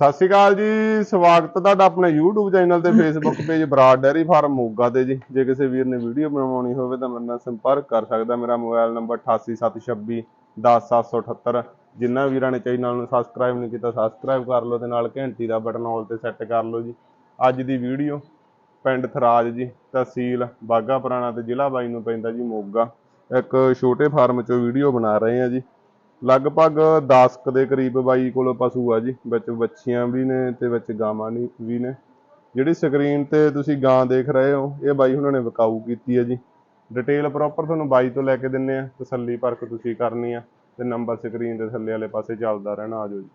ਸਤਿ ਸ਼੍ਰੀ ਅਕਾਲ ਜੀ ਸਵਾਗਤ ਤੁਹਾਡਾ ਆਪਣੇ YouTube ਚੈਨਲ ਤੇ Facebook page Broad dairy farm Moga ਤੇ ਜੀ। ਜੇ ਕਿਸੇ ਵੀਰ ਨੇ ਵੀਡੀਓ ਬਣਵਾਉਣੀ ਹੋਵੇ ਤਾਂ ਮੇਰੇ ਨਾਲ ਸੰਪਰਕ ਕਰ ਸਕਦਾ। ਮੇਰਾ ਮੋਬਾਈਲ ਨੰਬਰ 8876 10778 ਜਿਨ੍ਹਾਂ ਵੀਰਾਂ ਨੇ ਚੈਨਲ ਨੂੰ ਸਬਸਕ੍ਰਾਈਬ ਨਹੀਂ ਕੀਤਾ ਸਬਸਕ੍ਰਾਈਬ ਕਰ ਲਓ ਤੇ ਨਾਲ ਘੰਟੀ ਦਾ ਬਟਨ ਆਲ ਤੇ ਸੈੱਟ ਕਰ ਲਓ ਜੀ। ਅੱਜ ਦੀ ਵੀਡੀਓ ਪਿੰਡ ਥਰਾਜ ਜੀ ਤਹਿਸੀਲ ਬਾਗਾ ਪੁਰਾਣਾ ਤੇ ਜ਼ਿਲ੍ਹਾ ਬਾਈ ਨੂੰ ਪੈਂਦਾ ਜੀ ਮੋਗਾ। ਇੱਕ ਛੋਟੇ ਫਾਰਮ ਚੋਂ ਵੀਡੀਓ ਬਣਾ ਰਹੇ ਆ ਜੀ। ਲਗਭਗ 10 ਕੁ ਦੇ ਕਰੀਬ ਬਾਈ ਕੋਲ ਪਸ਼ੂ ਆ ਜੀ ਵਿੱਚ ਬੱਚੀਆਂ ਵੀ ਨੇ ਤੇ ਵਿੱਚ ਗਾਵਾਂ ਵੀ ਨੇ। ਜਿਹੜੀ ਸਕਰੀਨ ਤੇ ਤੁਸੀਂ ਗਾਂ ਦੇਖ ਰਹੇ ਹੋ ਇਹ ਬਾਈ ਉਹਨਾਂ ਨੇ ਵਿਕਾਊ ਕੀਤੀ ਹੈ ਜੀ। ਡਿਟੇਲ ਪ੍ਰੋਪਰ ਤੁਹਾਨੂੰ ਬਾਈ ਤੋਂ ਲੈ ਕੇ ਦਿੰਨੇ ਆ ਤਸੱਲੀ ਪਰਖ ਤੁਸੀਂ ਕਰਨੀ ਆ ਤੇ ਨੰਬਰ ਸਕਰੀਨ ਦੇ ਥੱਲੇ ਵਾਲੇ ਪਾਸੇ ਚੱਲਦਾ ਰਹਿਣਾ ਆਜੋ ਜੀ।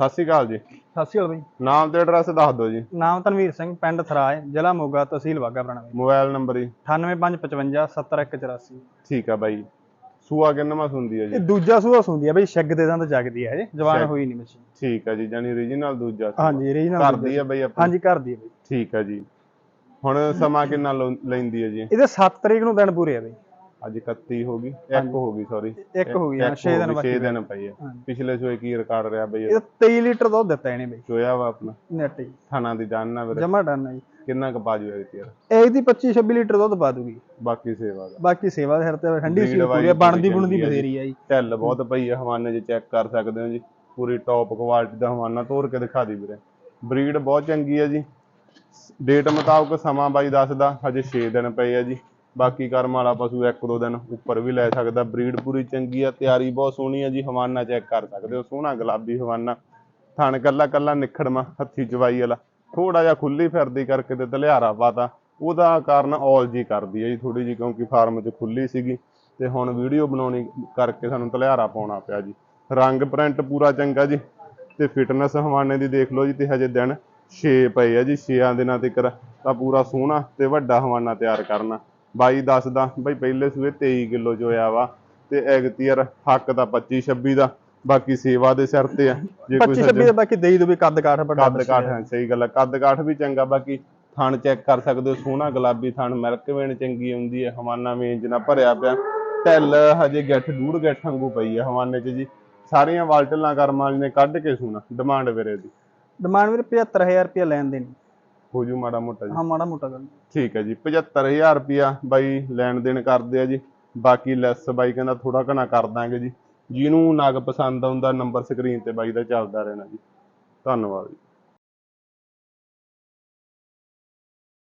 ਸਤਿ ਸ਼੍ਰੀ ਅਕਾਲ ਜੀ। ਸਤਿ ਸ਼੍ਰੀ ਅਕਾਲ ਬਾਈ। ਨਾਮ ਤੇ ਐਡਰੈਸ ਦੱਸ ਦਿਓ ਜੀ। ਨਾਮ ਤਨਵੀਰ ਸਿੰਘ ਪਿੰਡ ਥਰਾਏ ਜ਼ਿਲ੍ਹਾ ਮੋਗਾ ਤਹਿਸੀਲ ਵਾਗਾ ਪੁਰਾਣਾ ਬਾਈ ਮੋਬਾਈਲ ਨੰਬਰ ਜੀ 98555 70184 ਠੀਕ ਆ ਬਾਈ। ਸੂਆ ਕਿੰਨਵਾਂ ਹੁੰਦੀ ਹੈ ਇਹ ਜੀ ਦੂਜਾ ਸੂਆ ਸੁੰਦੀ ਆ ਬਾਈ ਛੱਗ ਦੇ ਦੰਦ ਜਗਦੀ ਹੈ ਇਹ ਜਵਾਨ। ਹੋਈ ਨਹੀਂ ਬੱਚੀ ਠੀਕ ਆ ਜੀ ਜਾਨੀ ਰੀਜਨਲ ਦੂਜਾ। ਹਾਂਜੀ ਰੀਜਨਲ ਘਰ ਦੀ ਆ ਬਾਈ ਆਪਣੀ? ਹਾਂਜੀ ਘਰ ਦੀ ਹੈ ਬਾਈ। ਠੀਕ ਆ ਜੀ। ਹੁਣ ਸਮਾਂ ਕਿੰਨਾ ਲੈਂਦੀ ਹੈ ਜੀ? ਇਹਦੇ 7 ਤਰੀਕ ਨੂੰ ਦਿਨ ਪੂਰੇ ਆ ਬਾਈ। ਅੱਜ 31 ਹੋ ਗਈ। ਇੱਕ ਹੋ ਗਈ ਸੌਰੀ ਇੱਕ ਹੋ ਗਈ ਹਾਂ 6 ਦਿਨ ਬਾਕੀ 6 ਦਿਨ ਪਈ ਹੈ ਹਾਂਜੀ। ਪਿਛਲੇ ਸੋਏ ਕੀ ਰਿਕਾਰਡ ਰਿਹਾ ਬਈ? ਇਹਦਾ 23 ਲੀਟਰ ਦੁੱਧ ਦਿੱਤਾ ਇਹਨੇ ਬਾਈ। ਚੋਇਆ ਵਾ ਆਪਣਾ। ਨੈਟ ਜੀ ਥਾਣਾ ਦੀ ਜਾਨ ਨਾ ਵੀਰੇ ਜਮਾ ਡਨ ਹੈ ਜੀ। ਕਿੰਨਾ ਕੁ ਬਾਜੂ ਹੈ ਯਾਰ ਇਹਦੀ 25 26 ਲੀਟਰ ਦੁੱਧ ਪਾ ਦੂਗੀ। ਬਾਕੀ ਸੇਵਾ ਦਾ। ਬਾਕੀ ਸੇਵਾ ਦੇ ਸਿਰ ਤੇ ਠੰਡੀ ਸੀ ਪੂਰੀ wise ਬਣਦੀ ਬਣਦੀ ਆ। ਬਥੇਰੀ ਆ ਜੀ। ਢਿੱਲ ਬਹੁਤ ਪਈ ਹੈ ਹਵਾਨੇ 'ਚ ਚੈੱਕ ਕਰ ਸਕਦੇ ਹੋ ਜੀ। ਪੂਰੀ ਟੌਪ ਕੁਆਲਿਟੀ ਦਾ ਹਵਾਨਾ ਤੋੜ ਕੇ ਦਿਖਾ ਦੀ ਵੀਰੇ। ਬਰੀਡ ਬਹੁਤ ਚੰਗੀ ਹੈ ਜੀ। ਡੇਟ ਮੁਤਾਬਕ ਸਮਾਂ ਬਾਈ ਦੱਸਦਾ ਹਜੇ 6 ਦਿਨ ਪਏ ਆ ਜੀ। ਬਾਕੀ ਕਰਮ ਵਾਲਾ ਪਸ਼ੂ ਇੱਕ ਦੋ ਦਿਨ ਉੱਪਰ ਵੀ ਲੈ ਸਕਦਾ। ਬਰੀਡ ਪੂਰੀ ਚੰਗੀ ਆ ਤਿਆਰੀ ਬਹੁਤ ਸੋਹਣੀ ਆ ਜੀ। ਹਵਾਨਾ ਚੈੱਕ ਕਰ ਸਕਦੇ ਹੋ ਸੋਹਣਾ ਗੁਲਾਬੀ ਹਵਾਨਾ। ਥਣ ਕੱਲਾ ਕੱਲਾ ਨਿਖੜਮਾ ਹੱਥੀ ਚਵਾਈ ਵਾਲਾ। ਥੋੜਾ ਜਿਹਾ ਖੁੱਲੀ ਫਿਰਦੀ ਕਰਕੇ ਤੇ ਧਲਿਆਰਾ ਪਾਤਾ। ਉਹਦਾ ਕਾਰਨ ਔਲ ਜੀ ਕਰਦੀ ਹੈ ਜੀ ਥੋੜੀ ਜੀ ਕਿਉਂਕਿ ਫਾਰਮ 'ਚ ਖੁੱਲੀ ਸੀਗੀ ਤੇ ਹੁਣ ਵੀਡੀਓ ਬਣਾਉਣੀ ਕਰਕੇ ਸਾਨੂੰ ਧਲਿਆਰਾ ਪਾਉਣਾ ਪਿਆ ਜੀ। ਰੰਗ ਪ੍ਰਿੰਟ ਪੂਰਾ ਚੰਗਾ ਜੀ ਤੇ ਫਿਟਨੈਸ ਹਵਾਨੇ ਦੀ ਦੇਖ ਲਓ ਜੀ ਤੇ ਹਜੇ ਦਿਨ 6 ਪਏ ਆ ਜੀ 6 ਦਿਨਾਂ ਤੱਕ ਤਾਂ ਪੂਰਾ ਸੋਹਣਾ ਤੇ ਵੱਡਾ ਹਵਾਨਾ ਤਿਆਰ ਕਰਨਾ। ਬਾਈ ਦੱਸਦਾ ਬਈ ਪਹਿਲੇ ਸੂਏ 23 ਕਿਲੋ ਚ ਹੋਇਆ ਵਾ ਤੇ ਐਗਤੀਅਰ ਹੱਕ ਦਾ 25 26 ਦਾ। ਬਾਕੀ ਸੇਵਾ ਦੇ ਸਿਰ ਤੇ ਆ ਜੇ ਕੋਈ 25 26 ਦੇ ਬਾਕੀ ਦੇਈ ਦੋ ਵੀ ਕੱਦ ਕਾਠ ਵੱਡਾ ਕੱਦ ਕਾਠ ਹੈ ਸਹੀ ਗੱਲ ਹੈ ਕੱਦ ਕਾਠ ਵੀ ਚੰਗਾ ਬਾਕੀ ਥਣ ਚੈੱਕ ਕਰ ਸਕਦੇ ਹੋ ਸੋਹਣਾ ਗੁਲਾਬੀ ਥਣ ਮਿਲਕ ਵੇਣ ਚੰਗੀ ਆਉਂਦੀ ਹੈ ਹਵਾਨਾ ਵੇਂਜ ਨਾਲ ਭਰਿਆ ਪਿਆ। ਢਿੱਲ ਹਜੇ ਗਿੱਠ ਡੂੜ ਗਿੱਠ ਵਾਂਗੂ ਪਈ ਹੈ ਹਵਾਨੇ 'ਚ ਜੀ। ਸਾਰੀਆਂ ਵਾਲਟਲਾਂ ਕਰਮ ਨੇ ਕੱਢ ਕੇ ਸੋਨਾ ਡਿਮਾਂਡ ਵੀਰੇ ਦੀ। ਡਿਮਾਂਡ ਵੀਰ 75000 ਰੁਪਏ ਲੈਣ ਦੇਣੀ। ਹੋ ਜੂ ਮਾੜਾ ਮੋਟਾ ਜੀ। ਹਾਂ ਮਾੜਾ ਮੋਟਾ ਗੱਲ ਠੀਕ ਹੈ ਜੀ 75000 ਰੁਪਿਆ ਬਾਈ ਲੈਣ ਦੇਣ ਕਰਦੇ ਆ ਜੀ। ਬਾਕੀ ਲੈਸ ਬਾਈ ਕਹਿੰਦਾ ਥੋੜਾ ਘਣਾ ਕਰ ਦਾਂਗੇ ਜੀ। ਜਿਹਨੂੰ ਨਗ ਪਸੰਦ ਆਉਂਦਾ ਨੰਬਰ ਸਕਰੀਨ ਤੇ ਬਾਈ ਦਾ ਚੱਲਦਾ ਰਹਿਣਾ ਜੀ। ਧੰਨਵਾਦ ਜੀ।